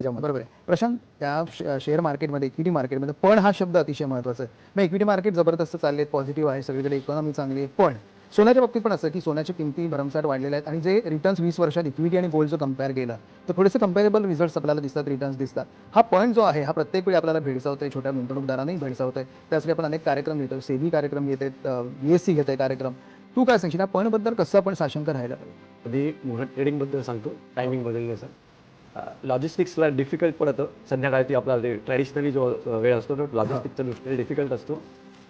त्याच्यामध्ये. बरोबर आहे. प्रशांत त्या शेअर मार्केटमध्ये इक्विटी मार्केटमध्ये पण हा शब्द अतिशय महत्त्वाचा आहे. मग इक्विटी मार्केट जबरदस्त चालले पॉझिटिव्ह आहे सगळीकडे इकॉनॉमी चांगली आहे. पण सोन्याच्या बाबतीत पण असं की सोन्याच्या किमती भरमसाठ वाढलेल्या आहेत आणि जे रिटर्न्स वीस वर्षात इक्विटी आणि गोल्डचं कंपेअर केलं तर थोडेसे कम्पेरेबल रिझल्ट्स आपल्याला दिसतात रिटर्न्स दिसतात. हा पॉईंट जो आहे हा प्रत्येक वेळी आपल्याला भेडसावतोय छोट्या गुंतवणूकदारांनाही भेडसावतोय. त्यासाठी आपण अनेक कार्यक्रम घेतो सेबी कार्यक्रम घेते बी एस सी घेते कार्यक्रम. तू काय सांगशील? या पॉईंटबद्दल कसं आपण साशंक राहायला पाहिजे? ट्रेडिंगबद्दल सांगतो टायमिंग बदलण्याचं लॉजिस्टिक्सला डिफिकल्ट पडतं. संध्याकाळी आपला ट्रॅडिशनली जो वेळ असतो तो लॉजिस्टिकचा दृष्टीने डिफिकल्ट असतो.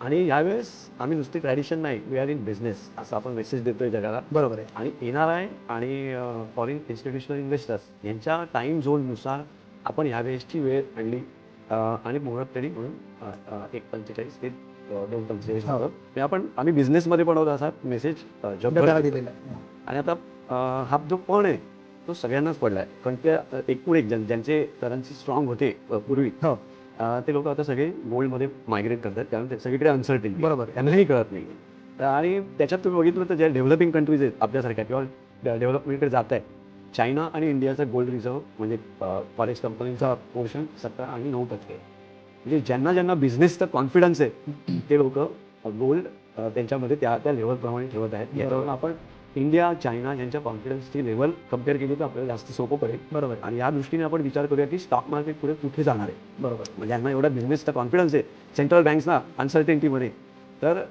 आणि यावेळेस आम्ही नुसती ट्रॅडिशन नाही. वी आर इन बिझनेस असं आपण मेसेज देतोय जगाला. बरोबर आहे. आणि एन आर आय आणि फॉरेन इन्स्टिट्यूशनल इन्व्हेस्टर्स यांच्या टाईम झोननुसार आपण ह्यावेळेसची वेळ आणली. आणि मुहूर्त ट्रेडिंग म्हणून एक पंचेचाळीस ते दोन पंचेचाळीस हो. आपण आम्ही बिझनेसमध्ये पण होतो असा मेसेज जगभर दिलेला. आणि आता हा जो पण आहे तो सगळ्यांनाच पडलाय. कारण त्या एकूण एक जण ज्यांचे करन्सी स्ट्रॉंग होते अं, पूर्वी हो. अं, ते लोक आता सगळे गोल्डमध्ये मायग्रेट करतात. कारण ते सगळीकडे अनसर्टिन बरोबर. त्यांनाही कळत नाही. तर आणि त्याच्यात तुम्ही बघितलं तर ज्या डेव्हलपिंग कंट्रीज आहेत आपल्यासारख्या किंवा डेव्हलपमेंटकडे जात आहे चायना आणि इंडियाचा गोल्ड रिझर्व म्हणजे फॉरेस्ट कंपनीचा पोर्शन सतरा आणि नऊ टक्के. आहे. म्हणजे ज्यांना ज्यांना बिझनेसचा कॉन्फिडन्स आहे ते लोक गोल्ड त्यांच्यामध्ये त्या त्या लेवलप्रमाणे ठेवत आहेत. याच्यावरून आपण इंडिया चायना यांच्या कॉन्फिडन्सची लेवल कंपेअर केली तर आपल्याला जास्त सोपं पडेल. बरोबर. आणि या दृष्टीने आपण विचार करूया की स्टॉक मार्केट पुढे कुठे जाणार आहे? बरोबर. म्हणजे यांना एवढा बिझनेसचा कॉन्फिडन्स आहे. सेंट्रल बँक्सना अनसर्टेनिटीमध्ये तर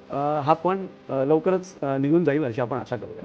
हा पण लवकरच निघून जाईल अशी आपण आशा करूया.